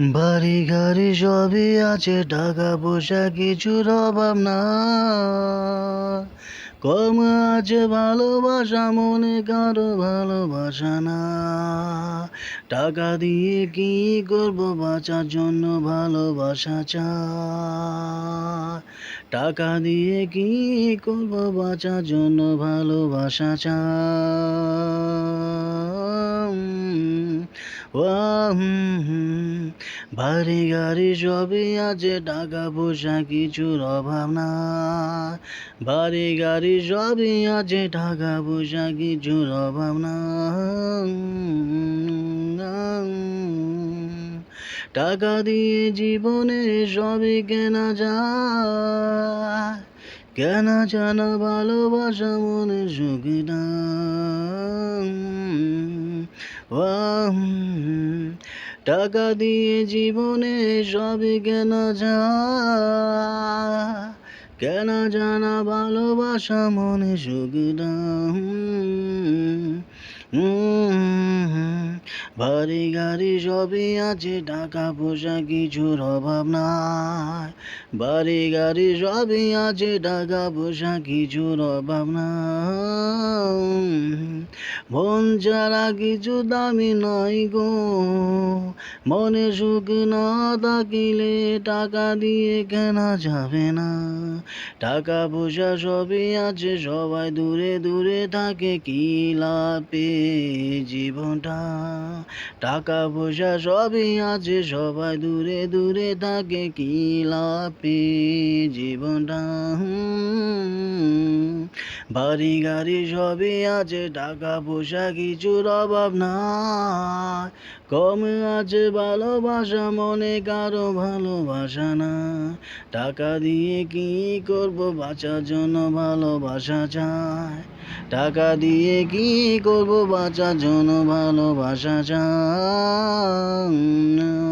বাড়ি গাড়ি সবই আছে, টাকা পয়সা কিছুর অভাব না। কম আছে ভালোবাসা, মনে কারও ভালোবাসা না। টাকা দিয়ে কি করব, বাঁচার জন্য ভালোবাসা চাই। টাকা দিয়ে কি করব, বাঁচার জন্য ভালোবাসা চাই। বাড়ি গাড়ি সবই আছে, টাকা পয়সা কিছুর অভাব না। বাড়ি গাড়ি সবই আছে, টাকা পয়সা কিছুর অভাব না। টাকা দিয়ে জীবনে সবই কেনা যায়। কেনা জানা ভালোবাসা মনে সুখী না। টাকা দিয়ে জীবনে সব কেনা যায়। কেনা জানা ভালোবাসা মনে সুখী বাড়ি গাড়ি সবই আছে, টাকা পয়সা কিছুর অভাব নাই। বাড়ি গাড়ি সবই আছে, টাকা পয়সা কিছুর অভাব নাই। মন ছাড়া কিছু দামি নাই গো। মনে সুখ না থাকিলে টাকা দিয়ে কেনা যাবে না। টাকা পয়সা সবই আছে, সবাই দূরে দূরে থাকে, কি লাভে জীবনটা? টাকা পয়সা সবই আছে সবাই দূরে দূরে থাকে কি লাভে জীবনটা। বাড়ি গাড়ি সবই আছে টাকা পয়সা কিছুর অভাব নাই। কম আছে ভালোবাসা, মনে কারও ভালোবাসা না টাকা দিয়ে কি করব, বাঁচার জন্য ভালোবাসা চাই। টাকা দিয়ে কি করব, বাঁচার জন্য ভালোবাসা চাই।